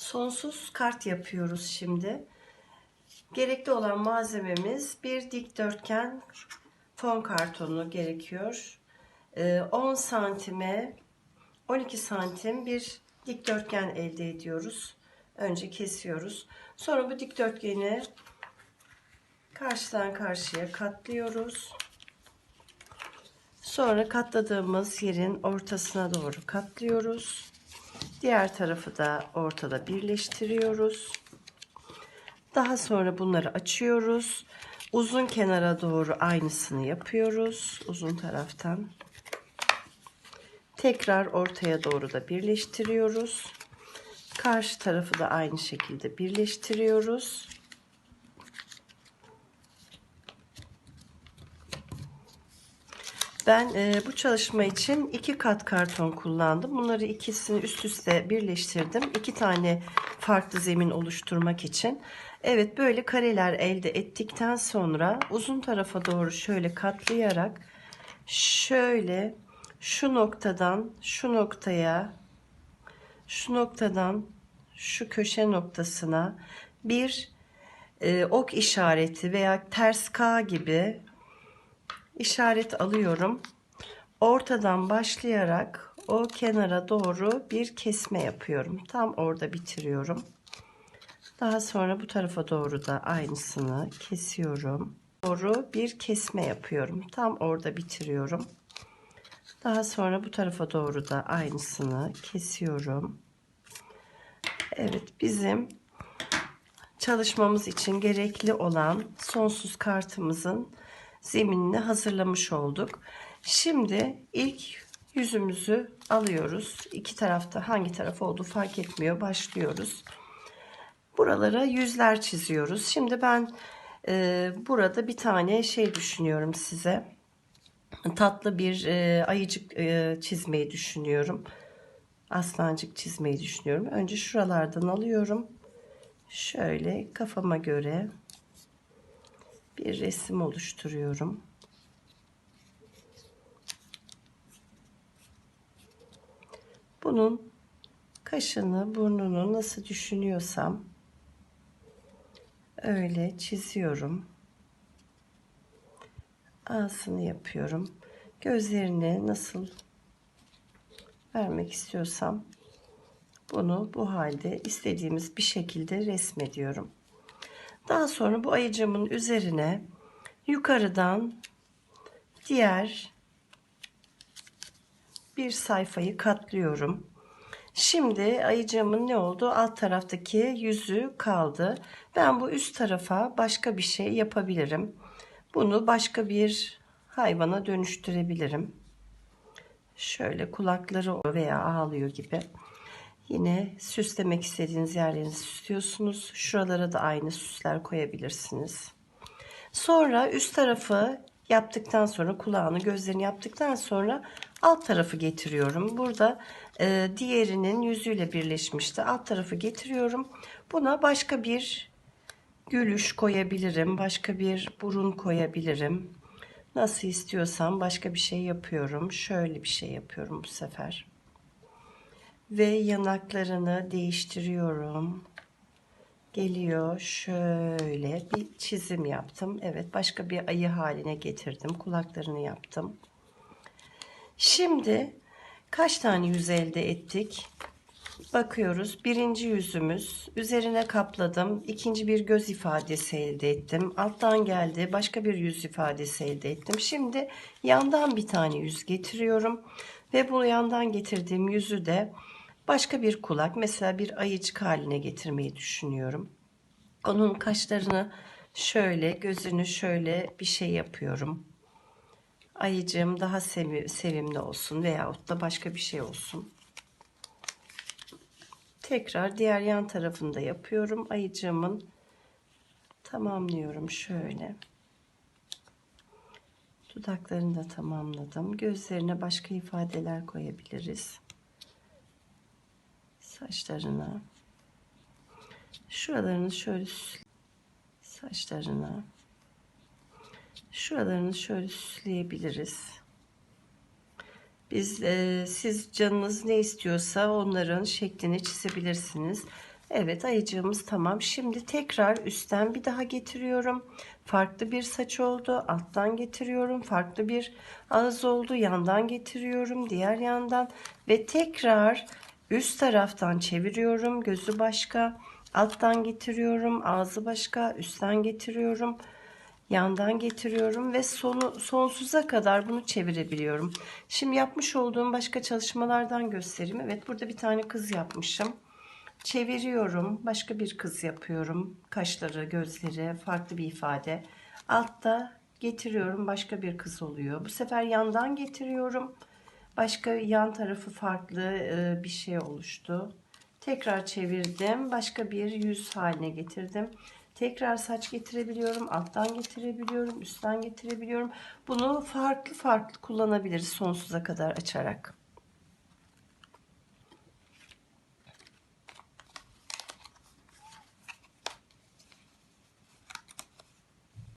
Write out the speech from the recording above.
Sonsuz kart yapıyoruz şimdi. Gerekli olan malzememiz bir dikdörtgen fon kartonu gerekiyor. Ee, 10 santime 12 santim bir dikdörtgen elde ediyoruz. Önce kesiyoruz. Sonra bu dikdörtgeni karşıdan karşıya katlıyoruz. Sonra katladığımız yerin ortasına doğru katlıyoruz. Diğer tarafı da ortada birleştiriyoruz. Daha sonra bunları açıyoruz. Uzun kenara doğru aynısını yapıyoruz. Uzun taraftan. Tekrar ortaya doğru da birleştiriyoruz. Karşı tarafı da aynı şekilde birleştiriyoruz. Ben e, bu çalışma için iki kat karton kullandım. Bunları ikisini üst üste birleştirdim. İki tane farklı zemin oluşturmak için. Evet böyle kareler elde ettikten sonra uzun tarafa doğru şöyle katlayarak şöyle şu noktadan şu noktaya şu noktadan şu köşe noktasına bir e, ok işareti veya ters K gibi işaret alıyorum. Ortadan başlayarak o kenara doğru bir kesme yapıyorum. Tam orada bitiriyorum. Daha sonra bu tarafa doğru da aynısını kesiyorum. Doğru bir kesme yapıyorum. Tam orada bitiriyorum. Daha sonra bu tarafa doğru da aynısını kesiyorum. Evet bizim çalışmamız için gerekli olan sonsuz kartımızın zeminini hazırlamış olduk. Şimdi ilk yüzümüzü alıyoruz. İki tarafta hangi taraf olduğu fark etmiyor. Başlıyoruz. Buralara yüzler çiziyoruz. Şimdi ben e, burada bir tane şey düşünüyorum size. Tatlı bir e, ayıcık e, çizmeyi düşünüyorum. Aslancık çizmeyi düşünüyorum. Önce şuralardan alıyorum. Şöyle kafama göre bir resim oluşturuyorum. Bunun kaşını, burnunu nasıl düşünüyorsam öyle çiziyorum. Ağzını yapıyorum. Gözlerini nasıl vermek istiyorsam bunu bu halde istediğimiz bir şekilde resmediyorum. Daha sonra bu ayıcımın üzerine yukarıdan diğer bir sayfayı katlıyorum. Şimdi ayıcığımın ne oldu? Alt taraftaki yüzü kaldı. Ben bu üst tarafa başka bir şey yapabilirim. Bunu başka bir hayvana dönüştürebilirim. Şöyle kulakları veya ağlıyor gibi. Yine süslemek istediğiniz yerlerini süslüyorsunuz. Şuralara da aynı süsler koyabilirsiniz. Sonra üst tarafı yaptıktan sonra kulağını gözlerini yaptıktan sonra alt tarafı getiriyorum. Burada e, diğerinin yüzüyle birleşmişti. Alt tarafı getiriyorum. Buna başka bir gülüş koyabilirim. Başka bir burun koyabilirim. Nasıl istiyorsam başka bir şey yapıyorum. Şöyle bir şey yapıyorum bu sefer ve yanaklarını değiştiriyorum. Geliyor şöyle bir çizim yaptım. Evet başka bir ayı haline getirdim. Kulaklarını yaptım. Şimdi kaç tane yüz elde ettik? Bakıyoruz. Birinci yüzümüz üzerine kapladım. İkinci bir göz ifadesi elde ettim. Alttan geldi. Başka bir yüz ifadesi elde ettim. Şimdi yandan bir tane yüz getiriyorum. Ve bu yandan getirdiğim yüzü de başka bir kulak mesela bir ayıcık haline getirmeyi düşünüyorum. Onun kaşlarını şöyle gözünü şöyle bir şey yapıyorum. Ayıcığım daha sevimli olsun veyahut da başka bir şey olsun. Tekrar diğer yan tarafında yapıyorum. Ayıcığımın tamamlıyorum şöyle. Dudaklarını da tamamladım. Gözlerine başka ifadeler koyabiliriz saçlarına şuralarını şöyle saçlarına şuralarını şöyle süsleyebiliriz. Biz e, siz canınız ne istiyorsa onların şeklini çizebilirsiniz. Evet ayıcığımız tamam. Şimdi tekrar üstten bir daha getiriyorum. Farklı bir saç oldu. Alttan getiriyorum. Farklı bir ağız oldu. Yandan getiriyorum. Diğer yandan ve tekrar üst taraftan çeviriyorum. Gözü başka. Alttan getiriyorum. Ağzı başka. Üstten getiriyorum. Yandan getiriyorum ve sonu sonsuza kadar bunu çevirebiliyorum. Şimdi yapmış olduğum başka çalışmalardan göstereyim. Evet burada bir tane kız yapmışım. Çeviriyorum. Başka bir kız yapıyorum. Kaşları, gözleri, farklı bir ifade. Altta getiriyorum. Başka bir kız oluyor. Bu sefer yandan getiriyorum. Başka yan tarafı farklı e, bir şey oluştu. Tekrar çevirdim. Başka bir yüz haline getirdim. Tekrar saç getirebiliyorum. Alttan getirebiliyorum. Üstten getirebiliyorum. Bunu farklı farklı kullanabiliriz sonsuza kadar açarak.